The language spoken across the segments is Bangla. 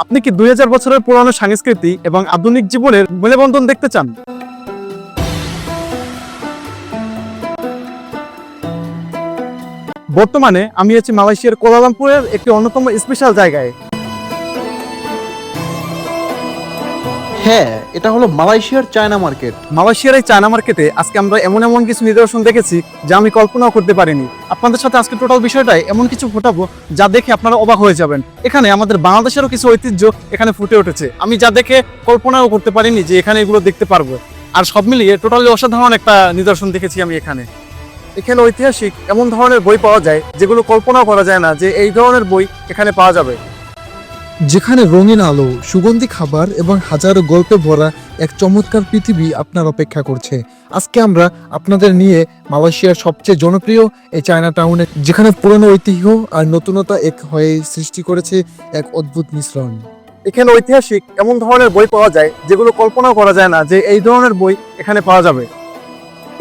আপনি কি দুই হাজার বছরের পুরানো সংস্কৃতি এবং আধুনিক জীবনের মেলবন্ধন দেখতে চান? বর্তমানে আমি আছি মালয়েশিয়ার কোলালামপুরের একটি অন্যতম স্পেশাল জায়গায়। হ্যাঁ এটা হলো মালয়েশিয়ার চায়না মার্কেট। মালয়েশিয়ার এই চায়না মার্কেটে আজকে আমরা এমন এমন কিছু নিদর্শন দেখেছি যা আমি কল্পনাও করতে পারিনি। আপনাদের সাথে আজকে টোটাল বিষয়টাই এমন কিছু ফোটাবো যা দেখে আপনারা অবাক হয়ে যাবেন। এখানে আমাদের বাংলাদেশেরও কিছু ঐতিহ্য এখানে ফুটে উঠেছে। আমি যা দেখে কল্পনাও করতে পারিনি যে এখানে এগুলো দেখতে পারব। আর সব মিলিয়ে টোটালি অসাধারণ একটা নিদর্শন দেখেছি আমি এখানে। এখানে ঐতিহাসিক এমন ধরনের বই পাওয়া যায় যেগুলো কল্পনাও করা যায় না যে এই ধরনের বই এখানে পাওয়া যাবে। যেখানে রঙিন আলো সুগন্ধি খাবার এবং হাজারো গল্পে ভরা এক চমৎকার পৃথিবী আপনার অপেক্ষা করছে। আজকে আমরা আপনাদের নিয়ে মালয়েশিয়ার সবচেয়ে জনপ্রিয় এই চায়না টাউনে যেখানে পুরনো ঐতিহ্য আর নতুনতা এক হয়ে সৃষ্টি করেছে এক অদ্ভুত মিশ্রণ। এখানে ঐতিহাসিক এমন ধরনের বই পাওয়া যায় যেগুলো কল্পনাও করা যায় না যে এই ধরনের বই এখানে পাওয়া যাবে।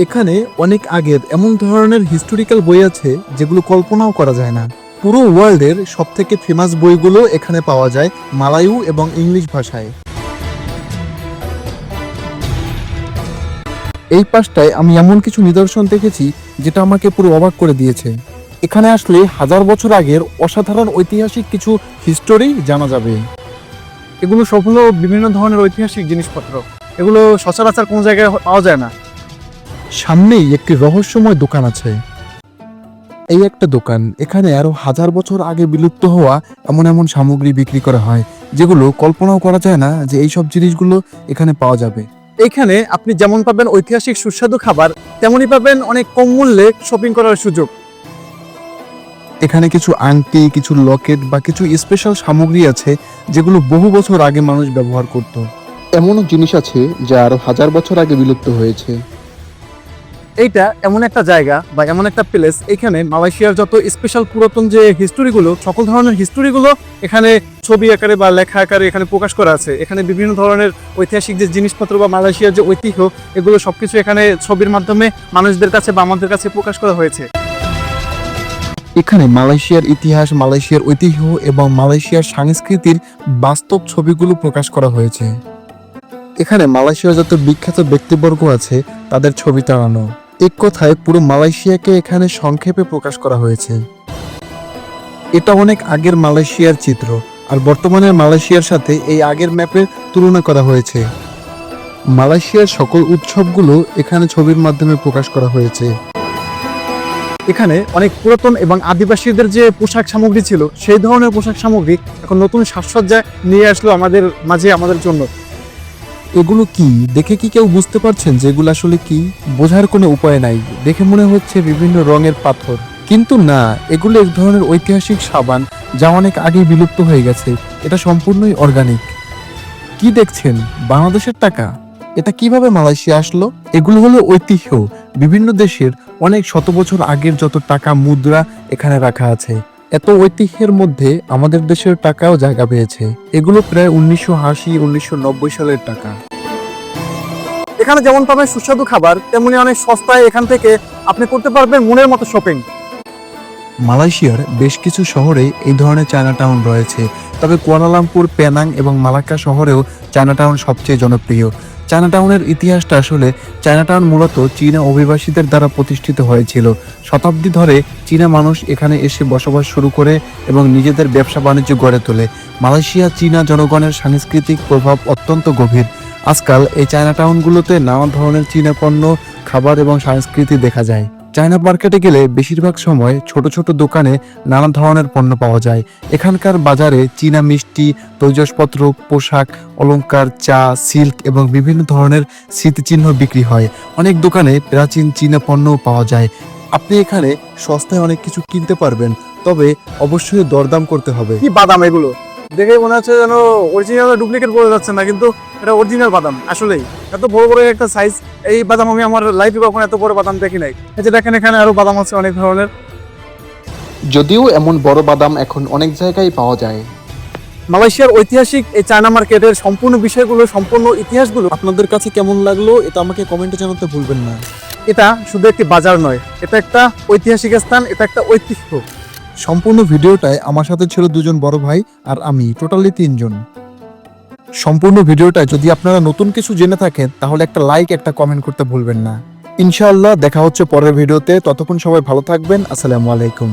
এখানে অনেক আগের এমন ধরনের হিস্টোরিক্যাল বই আছে যেগুলো কল্পনাও করা যায় না। পুরো ওয়ার্ল্ডের সব থেকে ফেমাস বইগুলো এখানে পাওয়া যায় মালায়ু এবং ইংলিশ ভাষায়। এই পাশটায় আমি এমন কিছু নিদর্শন দেখেছি যেটা আমাকে পুরো অবাক করে দিয়েছে। এখানে আসলে হাজার বছর আগের অসাধারণ ঐতিহাসিক কিছু হিস্টোরি জানা যাবে। এগুলো সব হলো বিভিন্ন ধরনের ঐতিহাসিক জিনিসপত্র। এগুলো সচরাচর কোনো জায়গায় পাওয়া যায় না। সামনেই একটি রহস্যময় দোকান আছে। এই একটা দোকান এখানে আরও হাজার বছর আগে বিলুপ্ত হওয়া এমন এমন সামগ্রী বিক্রি করা হয়, যেগুলো কল্পনাও করা যায় না যে এই সব জিনিসগুলো এখানে পাওয়া যাবে। এখানে আপনি যেমন পাবেন ঐতিহাসিক সুস্বাদু খাবার, তেমনই পাবেন অনেক কম মূল্যে শপিং করার সুযোগ। এখানে কিছু আংটি, কিছু লকেট বা কিছু স্পেশাল সামগ্রী আছে যেগুলো বহু বছর আগে মানুষ ব্যবহার করত। এমনও জিনিস আছে যা আরও হাজার বছর আগে বিলুপ্ত হয়েছে। এইটা এমন একটা জায়গা বা এমন একটা প্লেস এখানে মালয়েশিয়ার যত স্পেশাল পুরাতন যে হিস্টোরিগুলো সকল ধরনের হিস্টোরিগুলো এখানে ছবি আকারে বা লেখা আকারে এখানে প্রকাশ করা আছে। এখানে বিভিন্ন ধরনের ঐতিহাসিক যে জিনিসপত্র বা মালয়েশিয়ার যে ঐতিহ্য, এগুলো সবকিছু এখানে ছবির মাধ্যমে মানুষদের কাছে বা আমাদের কাছে প্রকাশ করা হয়েছে। এখানে মালয়েশিয়ার ইতিহাস, মালয়েশিয়ার ঐতিহ্য এবং মালয়েশিয়ার সংস্কৃতির বাস্তব ছবিগুলো প্রকাশ করা হয়েছে। এখানে মালয়েশিয়ার যত বিখ্যাত ব্যক্তিবর্গ আছে, তাদের ছবি টানানো। এক কথায় পুরো মালয়েশিয়াকে এখানে সংক্ষেপে প্রকাশ করা হয়েছে। এটা অনেক আগের মালয়েশিয়ার চিত্র, আর বর্তমানের মালয়েশিয়ার সাথে এই আগের ম্যাপের তুলনা করা হয়েছে। মালয়েশিয়ার সকল উৎসবগুলো এখানে ছবির মাধ্যমে প্রকাশ করা হয়েছে। এখানে অনেক পুরাতন এবং আদিবাসীদের যে পোশাক সামগ্রী ছিল, সেই ধরনের পোশাক সামগ্রী এখন নতুন সাজসজ্জায় নিয়ে আসলো আমাদের মাঝে, আমাদের জন্য। এগুলো কি? দেখে কি কেউ বুঝতে পারছেন যে এগুলো আসলে কি? বোঝার কোনো উপায় নাই। দেখে মনে হচ্ছে বিভিন্ন রঙের পাথর। কিন্তু না, এগুলো এক ধরনের ঐতিহাসিক সাবান যা অনেক আগেই বিলুপ্ত হয়ে গেছে। এটা সম্পূর্ণই অর্গানিক কি দেখছেন? বাংলাদেশের টাকা? এটা কীভাবে মালয়েশিয়া আসলো? এগুলো হলো ঐতিহ্য। বিভিন্ন দেশের অনেক শত বছর আগের যত টাকা মুদ্রা এখানে রাখা আছে। এত ঐতিহ্যের মধ্যে আমাদের দেশের টাকাও জায়গা পেয়েছে। এগুলো প্রায় উনিশশো আশি উনিশশো সালের টাকা। এখানে যেমন পাবেন সুস্বাদু খাবার তেমনি অনেক সস্তায় এখান থেকে আপনি করতে পারবেন মনের মতো শপিং মালয়েশিয়ার বেশ কিছু শহরে এই ধরনের চায়না টাউন রয়েছে। তবে কুয়ালালামপুর পেনাং এবং মালাক্কা শহরেও চায়না টাউন সবচেয়ে জনপ্রিয়। চায়না টাউনের ইতিহাসটা আসলে চায়নাটাউন মূলত চীনা অভিবাসীদের দ্বারা প্রতিষ্ঠিত হয়েছিল। শতাব্দী ধরে চীনা মানুষ এখানে এসে বসবাস শুরু করে এবং নিজেদের ব্যবসা বাণিজ্য গড়ে তোলে। মালয়েশিয়া, চীনা জনগণের সাংস্কৃতিক প্রভাব অত্যন্ত গভীর। আজকাল এই চায়নাটাউনগুলোতে নানা ধরনের চীনা পণ্য, খাবার এবং সংস্কৃতি দেখা যায়। চায়না মার্কেটে গেলে বেশিরভাগ সময় ছোট ছোট দোকানে নানা ধরনের পণ্য পাওয়া যায়। এখানকার বাজারে চীনা মিষ্টি, তৈজসপত্র, পোশাক, অলংকার, চা, সিল্ক এবং বিভিন্ন ধরনের স্মৃতিচিহ্ন বিক্রি হয়। অনেক দোকানে প্রাচীন চীনা পণ্যও পাওয়া যায়। আপনি এখানে সস্তায় অনেক কিছু কিনতে পারবেন, তবে অবশ্যই দরদাম করতে হবে। কি বাদাম এগুলো? দেখে মনে হচ্ছে যেন অরিজিনাল ডুপ্লিকেট বোঝা যাচ্ছে না কিন্তু এটা অরিজিনাল বাদাম আসলেই। এত বড় বড় একটা সাইজ এই বাদাম আমি আমার লাইফে কখনো এত বড় বাদাম দেখি নাই। এই যে দেখেন এখানে আরও বাদাম আছে অনেক ধরনের। যদিও এমন বড় বাদাম এখন অনেক জায়গায় পাওয়া যায়। মালয়েশিয়ার ঐতিহাসিক এই চায়না মার্কেটের সম্পূর্ণ বিষয়গুলো সম্পূর্ণ ইতিহাসগুলো আপনাদের কাছে কেমন লাগল এটা আমাকে কমেন্টে জানাতে ভুলবেন না। এটা শুধু একটি বাজার নয় এটা একটা ঐতিহাসিক স্থান এটা একটা ঐতিহ্য। সম্পূর্ণ ভিডিওটায় আমার সাথে ছিল দুজন বড় ভাই আর আমি টোটালি তিনজন। সম্পূর্ণ ভিডিওটায় যদি আপনারা নতুন কিছু জেনে থাকেন, তাহলে একটা লাইক একটা কমেন্ট করতে ভুলবেন না। ইনশাআল্লাহ, দেখা হচ্ছে পরের ভিডিওতে। ততক্ষণ সবাই ভালো থাকবেন। আসসালামু আলাইকুম।